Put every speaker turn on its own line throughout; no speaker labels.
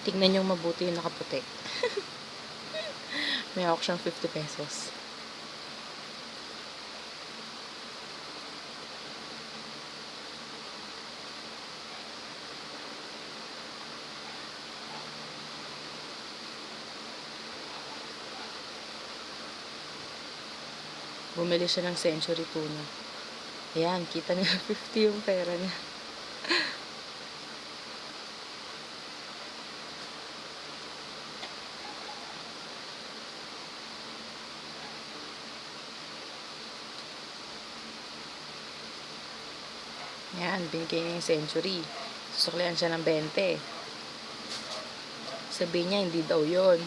Tignan yung mabuti yung nakaputi. May hawak siyang 50 pesos. Bumili siya ng century tuna. Ayan, kita niya 50 yung pera niya. Yan, binigay niya yung century. Susuklian siya ng 20. Sabi niya, hindi daw yon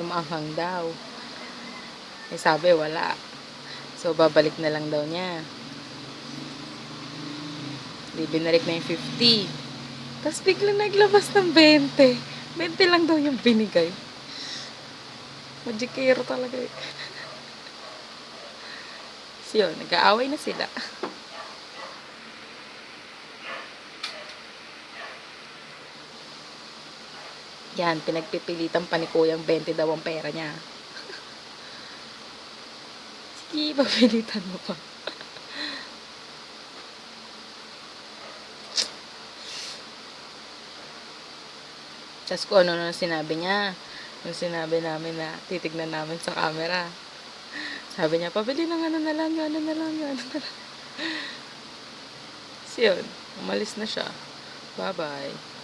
Lumaanghang daw. Eh sabi, wala. So, babalik na lang daw niya. Di binalik na yung 50. Tapos biglang naglabas ng 20. 20 lang daw yung binigay. Magikero talaga eh. So yun, nag-aaway na sila. Yan, pinagpipilitan pa ni Kuyang 20 daw ang pera niya. Sige, papilitan mo pa. Tapos kung ano na sinabi niya. Yung sinabi namin na titignan namin sa camera. Sabi niya, pabili ng ano na lang, ano na lang, ano na lang. So yun, umalis na siya. Bye-bye.